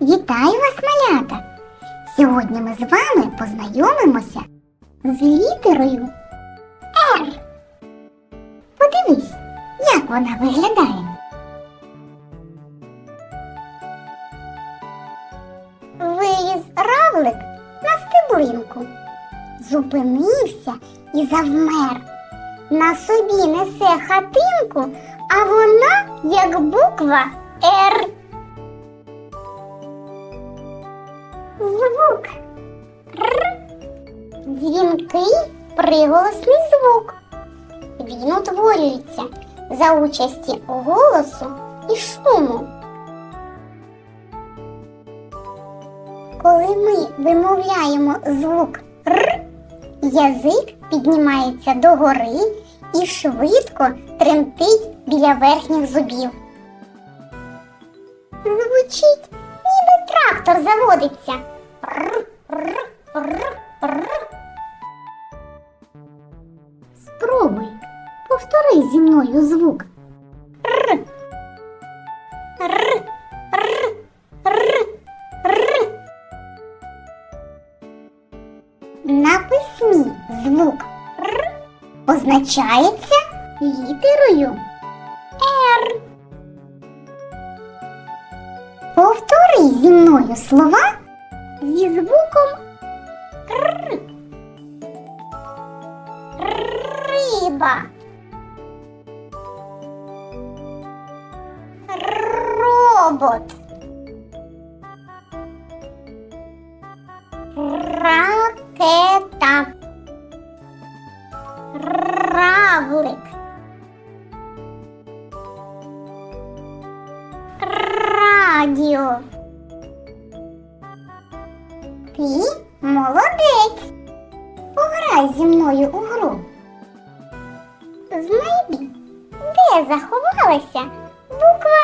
Вітаю вас, малята! Сьогодні ми з вами познайомимося з літерою Р. Подивись, як вона виглядає. Виліз равлик на стеблинку, зупинився і завмер. На собі несе хатинку, а вона як буква Р. Звук Р. Дзвінкий приголосний звук. Він утворюється за участі голосу і шуму. Коли ми вимовляємо звук Р, язик піднімається догори і швидко тремтить біля верхніх зубів. Звучить, ніби трактор заводиться. Р, р. Спробуй, повтори зі мною звук. Р. Р, р, р, р. На письмі звук Р позначається літерою Р. Повтори зі мною слова зі звуком Риба. Робот. Ракета. Равлик. Радіо. Ти молодець. Пограй зі мною у гру. Знайди, де заховалася буква